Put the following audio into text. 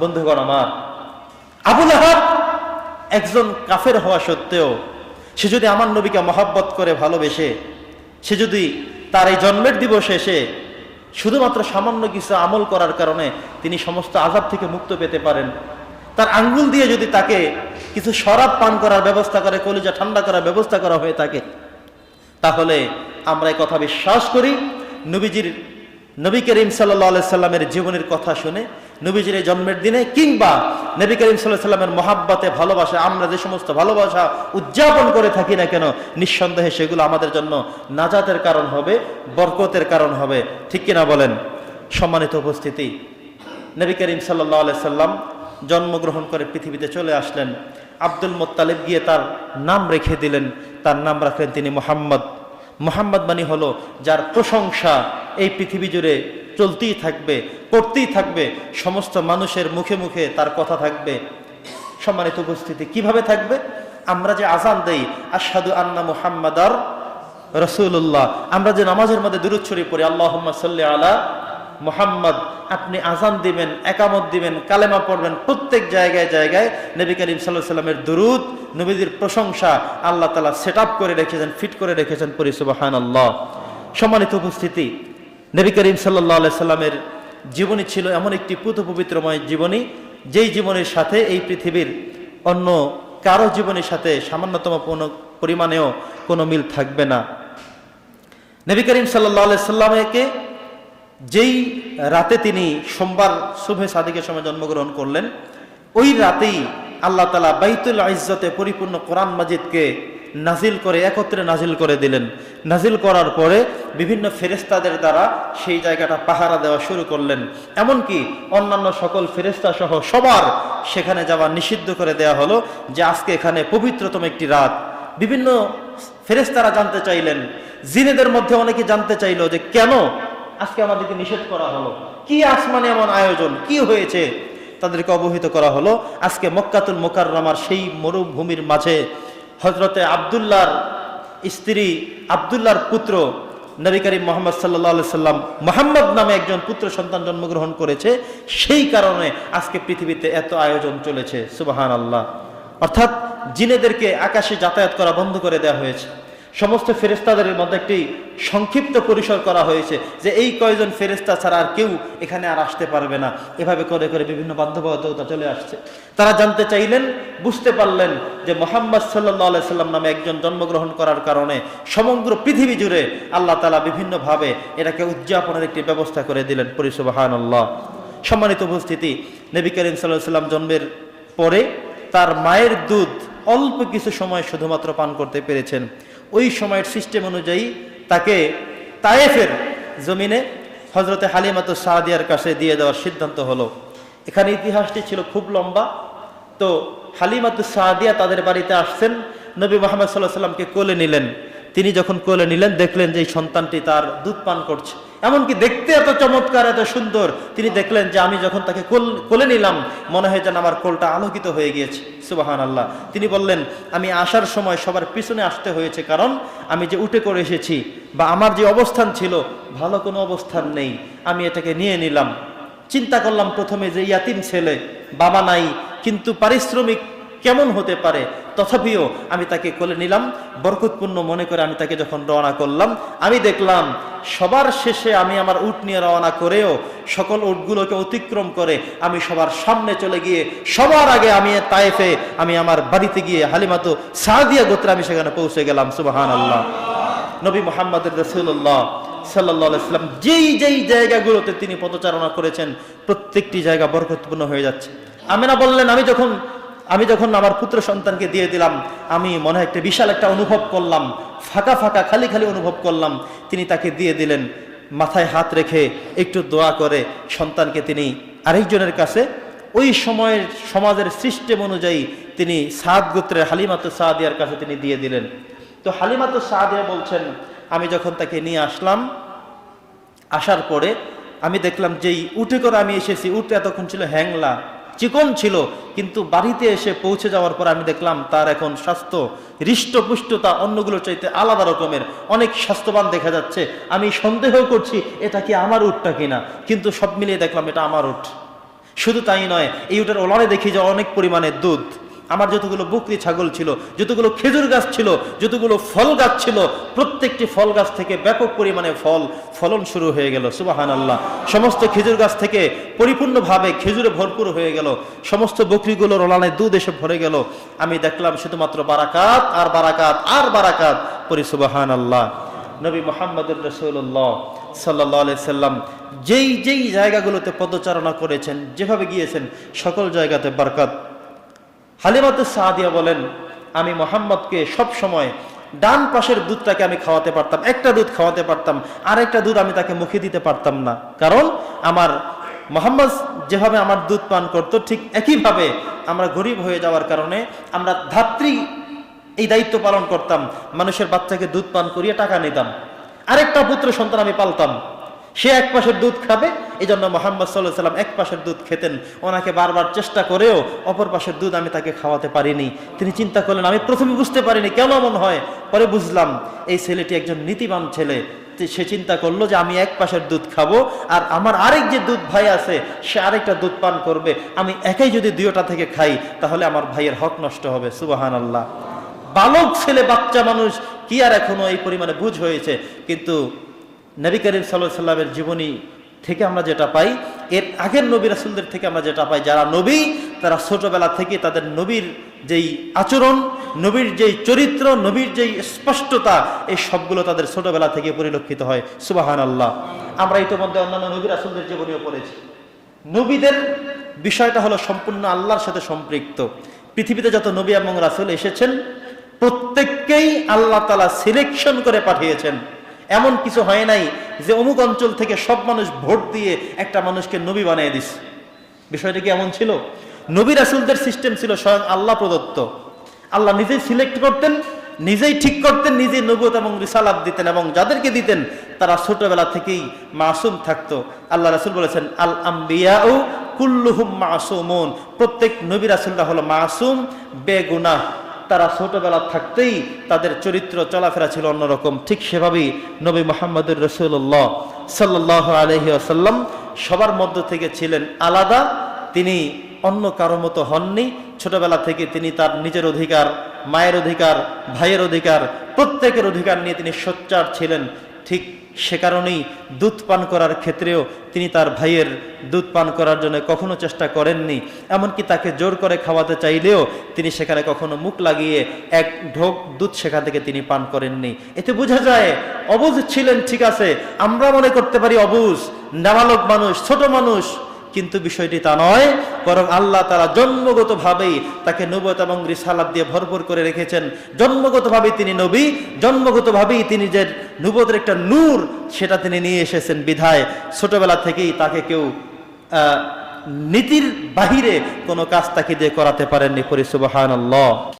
বন্ধুগণ আমার, আবুল আহাব একজন কাফের হওয়া সত্ত্বেও সে যদি আমার নবীকে মহাব্বত করে ভালোবেসে, সে যদি তার এই জন্মের দিবসে এসে শুধুমাত্র সামান্য কিছু আমল করার কারণে তিনি সমস্ত আজাব থেকে মুক্ত পেতে পারেন, তার আঙ্গুল দিয়ে যদি তাকে কিছু শরাব পান করার ব্যবস্থা করে, কলিজা ঠান্ডা করার ব্যবস্থা করা হয়ে থাকে, তাহলে আমরা এই কথা বিশ্বাস করি, নবীজির, নবী করিম সাল্লাহ সাল্লামের জীবনের কথা শুনে নবীজির জন্মের দিনে কিংবা নবী করিম সাল্লাহ সাল্লামের মহাব্বাতে ভালোবাসা, আমরা যে সমস্ত ভালোবাসা উদযাপন করে থাকি না কেন, নিঃসন্দেহে সেগুলো আমাদের জন্য নাজাতের কারণ হবে, বরকতের কারণ হবে। ঠিক কিনা বলেন? সম্মানিত উপস্থিতি, নবী করিম সাল্লাহ সাল্লাম জন্মগ্রহণ করে পৃথিবীতে চলে আসলেন। আব্দুল মোত্তালিব গিয়ে তার নাম রেখে দিলেন। তার নাম রাখলেন তিনি মোহাম্মদ। মোহাম্মদ মানি হলো যার প্রশংসা এই পৃথিবী জুড়ে চলতেই থাকবে, করতেই থাকবে, সমস্ত মানুষের মুখে মুখে তার কথা থাকবে। সম্মানিত উপস্থিতি, কীভাবে থাকবে? আমরা যে আজান দেই আসাদু আন্না মুহাম্মাদার রসুল্লাহ আমরা যে নামাজের মধ্যে দূরত ছড়িয়ে পড়ি আল্লাহ আলা মোহাম্মদ। আপনি আজান দিবেন, একামত দিবেন, কালেমা পড়বেন, প্রত্যেক জায়গায় জায়গায় নবী করিম সাল্লাহ সাল্লামের দুরুদ নবীদের প্রশংসা আল্লাহ তালা সেট করে রেখেছেন, ফিট করে রেখেছেন পরিসুবাহান আল্লাহ সম্মানিত উপস্থিতি নবী করিম সাল্লাহ সাল্লামের জীবনী ছিল এমন একটি পুত পবিত্রময় জীবনী, যেই জীবনের সাথে এই পৃথিবীর অন্য কারও জীবনের সাথে সামান্যতম কোনো পরিমাণেও কোনো মিল থাকবে না। নবী করিম সাল্লাহ সাল্লামকে যেই রাতে তিনি সোমবার শুভে সাদিকের সময় জন্মগ্রহণ করলেন, ওই রাতেই আল্লাহ তালা বাইতুল ইজ্জতে পরিপূর্ণ কোরআন মাজিদকে নাজিল করে, একত্রে নাজিল করে দিলেন। নাজিল করার পরে বিভিন্ন ফেরেস্তাদের দ্বারা সেই জায়গাটা পাহারা দেওয়া শুরু করলেন। এমনকি অন্যান্য সকল ফেরেস্তা সহ সবার সেখানে যাওয়া নিষিদ্ধ করে দেয়া হলো যে আজকে এখানে পবিত্রতম একটি রাত। বিভিন্ন ফেরেস্তারা জানতে চাইলেন। জিনেদের মধ্যে অনেকে জানতে চাইলো যে কেন আজকে আমাদেরকে নিষেধ করা হলো? কি আসমানে এমন আয়োজন? কি হয়েছে? তাদেরকে অবহিত করা হলো, আজকে মক্কাতুল মোকাররমার সেই মরুভূমির মাঝে হজরতে আবদুল্লার স্ত্রী আবদুল্লার পুত্র নবী মোহাম্মদ সাল্লা সাল্লাম মোহাম্মদ নামে একজন পুত্র সন্তান জন্মগ্রহণ করেছে, সেই কারণে আজকে পৃথিবীতে এত আয়োজন চলেছে সুবাহান আল্লাহ অর্থাৎ জিনেদেরকে আকাশে যাতায়াত করা বন্ধ করে দেওয়া হয়েছে। সমস্ত ফেরেস্তাদের মধ্যে একটি সংক্ষিপ্ত পরিসর করা হয়েছে যে এই কয়জন ফেরেস্তা ছাড়া আর কেউ এখানে আর আসতে পারবে না। এভাবে করে করে বিভিন্ন বাধ্যবাধকতা চলে আসছে। তারা জানতে চাইলেন, বুঝতে পারলেন যে মোহাম্মদ সাল্লাহ সাল্লাম নামে একজন জন্মগ্রহণ করার কারণে সমগ্র পৃথিবী জুড়ে আল্লাহ তালা বিভিন্নভাবে এটাকে উদযাপনের একটি ব্যবস্থা করে দিলেন। পরিসুবাহান আল্লাহ সম্মানিত উপস্থিতি, নবী করিম সাল্লাহ সাল্লাম জন্মের পরে তার মায়ের দুধ অল্প কিছু সময় শুধুমাত্র পান করতে পেরেছেন। ওই সময়ের সিস্টেম অনুযায়ী তাকে তায়েফের জমিনে হজরতে হালিমাত সাহাদিয়ার কাছে দিয়ে দেওয়ার সিদ্ধান্ত হলো। এখানে ইতিহাসটি ছিল খুব লম্বা। তো হালিমাত সাহাদিয়া তাদের বাড়িতে আসছেন, নবী মোহাম্মদ সাল্লাহ সাল্লামকে কোলে নিলেন। তিনি যখন কোলে নিলেন, দেখলেন যে এই সন্তানটি তার দুধ পান করছে। এমনকি দেখতে এত চমৎকার, এত সুন্দর। তিনি দেখলেন যে আমি যখন তাকে কোল, কোলে নিলাম, মনে হয় যেন আমার কোলটা আলোকিত হয়ে গিয়েছে। সুবাহান আল্লাহ তিনি বললেন, আমি আসার সময় সবার পিছনে আসতে হয়েছে, কারণ আমি যে উঠে করে এসেছি বা আমার যে অবস্থান ছিল, ভালো কোনো অবস্থান নেই। আমি এটাকে নিয়ে নিলাম। চিন্তা করলাম প্রথমে যে ইয়াতিম ছেলে, বাবা নাই, কিন্তু পারিশ্রমিক কেমন হতে পারে? তথাপিও আমি তাকে কোলে নিলাম, বরকতপূর্ণ মনে করে আমি তাকে যখন রওনা করলাম, আমি দেখলাম সবার শেষে আমি আমার উট নিয়ে রওনা করেও সকল উটগুলোকে অতিক্রম করে আমি সবার সামনে চলে গিয়ে সবার আগে আমি তায়েফে আমি আমার বাড়িতে গিয়ে হালিমাতো সাদিয়া গোত্রে আমি সেখানে পৌঁছে গেলাম সুবাহান আল্লাহ নবী মোহাম্মদ রসুল্লাহ সাল্লাম যেই যেই জায়গাগুলোতে তিনি পদচারণা করেছেন, প্রত্যেকটি জায়গা বরকতপূর্ণ হয়ে যাচ্ছে। আমেনা বললেন, আমি যখন আমি যখন আমার পুত্র সন্তানকে দিয়ে দিলাম, আমি মনে হয় একটা বিশাল একটা অনুভব করলাম, ফাঁকা ফাঁকা, খালি খালি অনুভব করলাম, তিনি তাকে দিয়ে দিলেন, মাথায় হাত রেখে একটু দোয়া করে সন্তানকে তিনি আরেকজনের কাছে, ওই সময়ের সমাজের সিস্টেম অনুযায়ী তিনি সাদ গোত্রের হালিমাতু সাদিয়ার কাছে তিনি দিয়ে দিলেন। তো হালিমাতু সাদিয়া বলছেন, আমি যখন তাকে নিয়ে আসলাম, আসার পরে আমি দেখলাম যেই উঠে করে আমি এসেছি উঠে এতক্ষণ ছিল হ্যাংলা। চিকন ছিল, কিন্তু বাড়িতে এসে পৌঁছে যাওয়ার পর আমি দেখলাম তার এখন স্বাস্থ্য হৃষ্টপুষ্টতা অন্যগুলোর চাইতে আলাদা রকমের। অনেক স্বাস্থ্যবান দেখা যাচ্ছে। আমি সন্দেহ করছি, এটা কি আমার উঠটা কিনা? কিন্তু সব মিলিয়ে দেখলাম এটা আমার উঠ শুধু তাই নয়, এই উঠের ওলারে দেখি যে অনেক পরিমাণে দুধ। আমার যতগুলো বকরি ছাগল ছিল, যতগুলো খেজুর গাছ ছিল, যতগুলো ফল গাছ ছিল, প্রত্যেকটি ফল গাছ থেকে ব্যাপক পরিমাণে ফল, ফলন শুরু হয়ে গেল সুবাহান আল্লাহ সমস্ত খেজুর গাছ থেকে পরিপূর্ণভাবে খেজুরে ভরপুর হয়ে গেল, সমস্ত বকরিগুলোর ওলানে দুধ এসে ভরে গেল। আমি দেখলাম শুধুমাত্র বারাকাত আর বারাকাত আর বারাকাত পরি সুবাহান আল্লাহ নবী মোহাম্মদুর রসুল্লাহ সাল্লাহ আলি সাল্লাম যেই যেই জায়গাগুলোতে পদচারণা করেছেন, যেভাবে গিয়েছেন, সকল জায়গাতে বারকাত। হালিমাতু সাদিয়া বলেন, আমি মোহাম্মদকে সব সময় ডান পাশের দুধটাকে আমি খাওয়াতে পারতাম, একটা দুধ খাওয়াতে পারতাম আর একটা দুধ আমি তাকে মুখে দিতে পারতাম না। কারণ আমার মোহাম্মদ যেভাবে আমার দুধ পান করতো, ঠিক একইভাবে আমরা গরিব হয়ে যাওয়ার কারণে আমরা ধাত্রী এই দায়িত্ব পালন করতাম। মানুষের বাচ্চাকে দুধ পান করিয়ে টাকা নিতাম। আরেকটা পুত্র সন্তান আমি পালতাম। সে এক পাশের দুধ খাবে এই জন্য মোহাম্মদ সাল্লাহ সাল্লাম এক পাশের দুধ খেতেন। ওনাকে বারবার চেষ্টা করেও অপর পাশের দুধ আমি তাকে খাওয়াতে পারিনি। তিনি চিন্তা করলেন, আমি প্রথমে বুঝতে পারিনি কেন এমন হয়। পরে বুঝলাম, এই ছেলেটি একজন নীতিবান ছেলে। সে চিন্তা করল যে আমি এক পাশের দুধ খাব, আর আমার আরেক যে দুধ ভাই আছে, সে আরেকটা দুধ পান করবে। আমি একাই যদি দুইটা থেকে খাই, তাহলে আমার ভাইয়ের হক নষ্ট হবে। সুবাহান আল্লাহ বালক ছেলে, বাচ্চা মানুষ, কি আর এখনও এই পরিমাণে বুঝ হয়েছে? কিন্তু নবী করিম সাল্লামের জীবনী থেকে আমরা যেটা পাই, এর আগের নবী রাসুলদের থেকে আমরা যেটা পাই, যারা নবী, তারা ছোটবেলা থেকে তাদের নবীর যেই আচরণ, নবীর যেই চরিত্র, নবীর যেই স্পষ্টতা, এই সবগুলো তাদের ছোটবেলা থেকে পরিলক্ষিত হয়। সুবাহান আল্লাহ আমরা ইতিমধ্যে অন্যান্য নবী রাসুলদের জীবনীও পড়েছি। নবীদের বিষয়টা হলো সম্পূর্ণ আল্লাহর সাথে সম্পৃক্ত। পৃথিবীতে যত নবী এবং রাসুল এসেছেন, প্রত্যেককেই আল্লাহ তালা সিলেকশন করে পাঠিয়েছেন। এমন কিছু হয় নাই যে অমুক অঞ্চল থেকে সব মানুষ ভোট দিয়ে একটা মানুষকে নবী বানিয়ে দিস বিষয়টা কি এমন ছিল? নবী রাসুলদের সিস্টেম ছিল স্বয়ং আল্লাহ প্রদত্ত। আল্লাহ নিজেই সিলেক্ট করতেন, নিজেই ঠিক করতেন, নিজেই নবুয়ত এবং রিসালাত দিতেন এবং যাদেরকে দিতেন, তারা ছোটবেলা থেকেই মাসুম থাকতো। আল্লাহ রাসুল বলেছেন, আল আম্বিয়াউ কুল্লুহুম মাসুমুন। প্রত্যেক নবী রাসুলরা হলো মাসুম, বেগুনাহ। তারা ছোটবেলা থাকতেই তাদের চরিত্র, চলাফেরা ছিল অন্যরকম। ঠিক সেভাবেই নবী মোহাম্মদুর রসুল্লাহ সাল্লাহ আলহি আসাল্লাম সবার মধ্য থেকে ছিলেন আলাদা। তিনি অন্য কারও মতো হননি। ছোটবেলা থেকে তিনি তার নিজের অধিকার, মায়ের অধিকার, ভাইয়ের অধিকার, প্রত্যেকের অধিকার নিয়ে তিনি সোচ্চার ছিলেন। ঠিক সে কারণেই দুধ পান করার ক্ষেত্রেও তিনি তার ভাইয়ের দুধ পান করার জন্য কখনো চেষ্টা করেননি। এমনকি তাকে জোর করে খাওয়াতে চাইলেও তিনি সেখানে কখনো মুখ লাগিয়ে এক ঢোক দুধ সেখান থেকে তিনি পান করেননি। এতে বোঝা যায়, অবুজ ছিলেন, ঠিক আছে, আমরা মনে করতে পারি অবুজ, নাবালক মানুষ, ছোট মানুষ কিন্তু বিষয়টি তা নয়, বরং আল্লাহ তারা জন্মগতভাবেই তাকে নবত এবং রিসালাত দিয়ে ভরপুর করে রেখেছেন। জন্মগতভাবেই তিনি নবী, জন্মগতভাবেই তিনি যে নুবতের একটা নূর, সেটা তিনি নিয়ে এসেছেন বিধায়। ছোটবেলা থেকেই তাকে কেউ নীতির বাহিরে কোনো কাজ তাকে দিয়ে করাতে পারেননি পরিসুবাহান